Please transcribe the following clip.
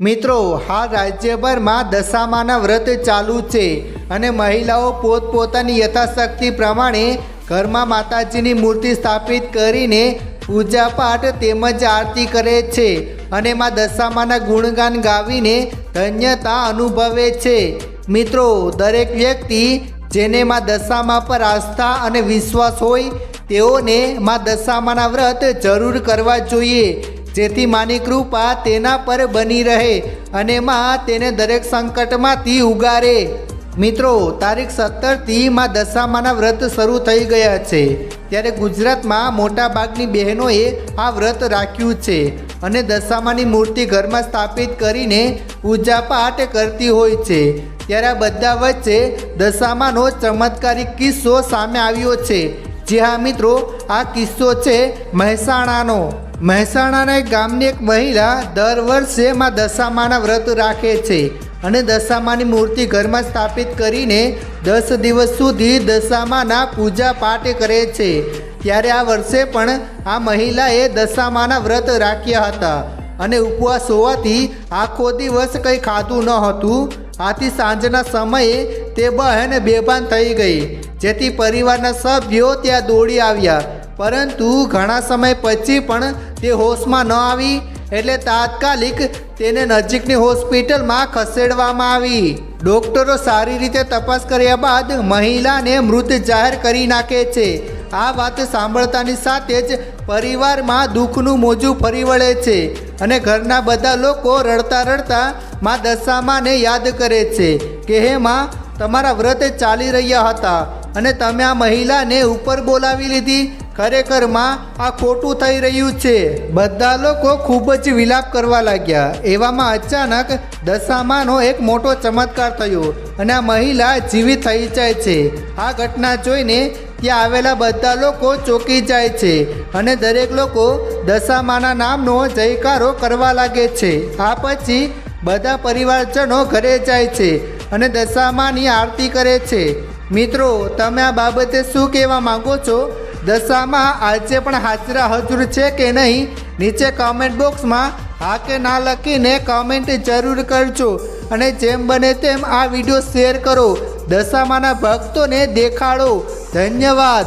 મિત્રો હાલ રાજ્યભરમાં દશામાના વ્રત ચાલુ છે અને મહિલાઓ પોતપોતાની યથાશક્તિ પ્રમાણે ઘરમાં માતાજીની મૂર્તિ સ્થાપિત કરીને પૂજાપાઠ તેમજ આરતી કરે છે અને એમાં દશામાના ગુણગાન ગાવીને ધન્યતા અનુભવે છે. મિત્રો, દરેક વ્યક્તિ જેને માં દશામા પર આસ્થા અને વિશ્વાસ હોય, તેઓને માં દશામાના વ્રત જરૂર કરવા જોઈએ. જેથી માની કૃપા તેના પર બની રહે અને માં તેને દરેક સંકટમાંથી ઉગારે. મિત્રો, તારીખ સત્તરથી માં દશામાના વ્રત શરૂ થઈ ગયા છે. ત્યારે ગુજરાતમાં મોટાભાગની બહેનોએ આ વ્રત રાખ્યું છે અને દશામાની મૂર્તિ ઘરમાં સ્થાપિત કરીને પૂજાપાઠ કરતી હોય છે. ત્યારે આ બધા વચ્ચે દશામાનો ચમત્કારિક કિસ્સો સામે આવ્યો છે. જી હા મિત્રો આ કિસ્સો છે મહેસાણાનો. મહેસાણાના એક ગામની એક મહિલા દર વર્ષે માં દશામાના વ્રત રાખે છે અને દશામાની મૂર્તિ ઘરમાં સ્થાપિત કરીને દસ દિવસ સુધી દશામાના પૂજા પાઠ કરે છે. ત્યારે આ વર્ષે પણ આ મહિલાએ દશામાના વ્રત રાખ્યા હતા અને ઉપવાસ હોવાથી આખો દિવસ કંઈ ખાધું ન હતું. આથી સાંજના સમયે તે બહેન બેભાન થઈ ગઈ, જેથી પરિવારના સભ્યો ત્યાં દોડી આવ્યા. પરંતુ ઘણા સમય પછી પણ તે હોશમાં ન આવી, એટલે તાત્કાલિક તેને નજીકની હોસ્પિટલમાં ખસેડવામાં આવી. ડોક્ટરો સારી રીતે તપાસ કર્યા બાદ મહિલાને મૃત જાહેર કરી નાખે છે. આ વાત સાંભળતાની સાથે જ પરિવારમાં દુઃખનું મોજું ફરી વળે છે અને ઘરના બધા લોકો રડતા રડતા માં દશામાને યાદ કરે છે કે હે માં, તમારા વ્રત ચાલી રહ્યા હતા અને તમે આ મહિલાને ઉપર બોલાવી લીધી ખરેખરમાં આ ખોટું થઈ રહ્યું છે. બધા લોકો ખૂબ જ વિલાપ કરવા લાગ્યા. એવામાં અચાનક દશામાનો એક મોટો ચમત્કાર થયો અને આ મહિલા જીવિત થઈ જાય છે. આ ઘટના જોઈને ત્યાં આવેલા બધા લોકો ચોંકી જાય છે અને દરેક લોકો દશામાના નામનો જયકારો કરવા લાગે છે. આ પછી બધા પરિવારજનો ઘરે જાય છે અને દશામાની આરતી કરે છે. મિત્રો, તમે આ બાબતે શું કહેવા માગો છો? દશામાં આજે પણ હાજરા હજુર છે કે નહીં? નીચે કમેન્ટ બોક્સમાં હા કે ના લખીને કમેન્ટ જરૂર કરજો. અને જેમ બને તેમ આ વીડિયો શેર કરો. દશામાના ભક્તોને દેખાડો. ધન્યવાદ.